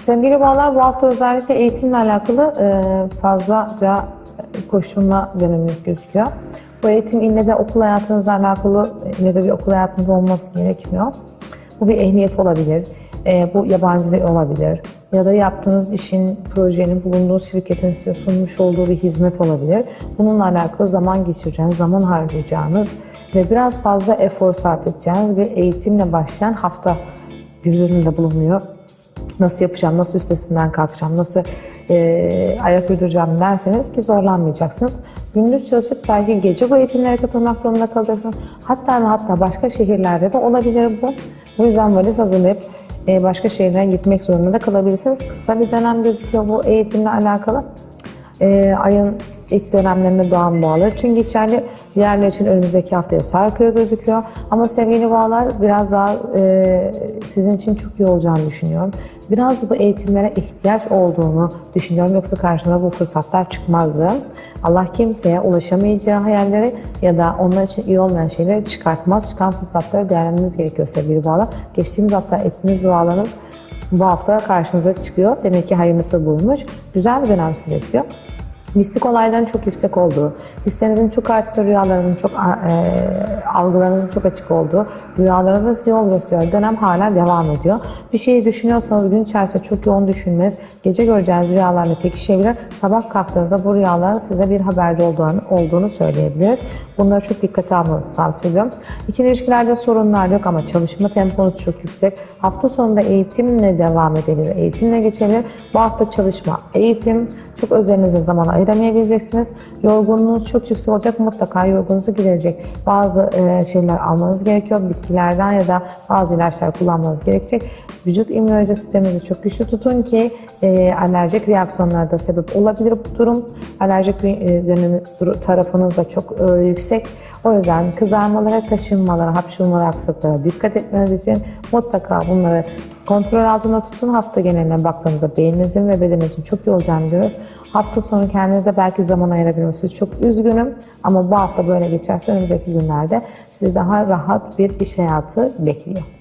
Sevgili bağlar bu hafta özellikle eğitimle alakalı e, fazlaca koşulma dönemimiz gözüküyor. Bu eğitim ille de okul hayatınızla alakalı, ille de bir okul hayatınız olması gerekmiyor. Bu bir ehliyet olabilir, e, bu yabancı dil olabilir ya da yaptığınız işin, projenin, bulunduğu şirketin size sunmuş olduğu bir hizmet olabilir. Bununla alakalı zaman geçireceğiniz, zaman harcayacağınız ve biraz fazla efor sarf edeceğiniz bir eğitimle başlayan hafta göz önünde bulunuyor nasıl yapacağım, nasıl üstesinden kalkacağım, nasıl e, ayak uyduracağım derseniz ki zorlanmayacaksınız. Gündüz çalışıp belki gece bu eğitimlere katılmak durumunda kalırsınız. Hatta hatta başka şehirlerde de olabilir bu. Bu yüzden valiz hazırlayıp e, başka şehirlere gitmek zorunda da kalabilirsiniz. Kısa bir dönem gözüküyor bu eğitimle alakalı. E, ayın ilk dönemlerinde doğan boğalar için geçerli. Diğerler için önümüzdeki haftaya sarkıyor gözüküyor. Ama sevgili boğalar biraz daha e, sizin için çok iyi olacağını düşünüyorum. Biraz bu eğitimlere ihtiyaç olduğunu düşünüyorum. Yoksa karşına bu fırsatlar çıkmazdı. Allah kimseye ulaşamayacağı hayalleri ya da onlar için iyi olmayan şeyleri çıkartmaz. Çıkan fırsatları değerlendirmemiz gerekiyor sevgili boğalar. Geçtiğimiz hafta ettiğimiz dualarınız bu hafta karşınıza çıkıyor. Demek ki hayırlısı buymuş. Güzel bir dönem sizi bekliyor mistik olayların çok yüksek olduğu, hislerinizin çok arttığı, rüyalarınızın çok e, algılarınızın çok açık olduğu, rüyalarınızın size yol gösteriyor. Dönem hala devam ediyor. Bir şeyi düşünüyorsanız gün içerisinde çok yoğun düşünmeniz, gece göreceğiniz rüyalarla pekişebilir. Sabah kalktığınızda bu rüyaların size bir haberci olduğunu, olduğunu söyleyebiliriz. Bunları çok dikkate almanızı tavsiye ediyorum. İkili ilişkilerde sorunlar yok ama çalışma temponuz çok yüksek. Hafta sonunda eğitimle devam edebilir, eğitimle geçebilir. Bu hafta çalışma, eğitim, çok özelinize zaman ayıramayabileceksiniz. Yorgunluğunuz çok yüksek olacak. Mutlaka yorgununuzu giderecek. Bazı e, şeyler almanız gerekiyor. Bitkilerden ya da bazı ilaçlar kullanmanız gerekecek. Vücut immünoloji sisteminizi çok güçlü tutun ki e, alerjik reaksiyonlara da sebep olabilir bu durum. Alerjik e, dönemi tarafınız da çok e, yüksek. O yüzden kızarmalara, kaşınmalara, hapşurmalara, aksaklara dikkat etmeniz için mutlaka bunları kontrol altında tutun. Hafta geneline baktığınızda beyninizin ve bedeninizin çok iyi olacağını görüyoruz. Hafta sonu kendinize belki zaman ayırabiliyorsunuz. Çok üzgünüm ama bu hafta böyle geçerse önümüzdeki günlerde sizi daha rahat bir iş hayatı bekliyor.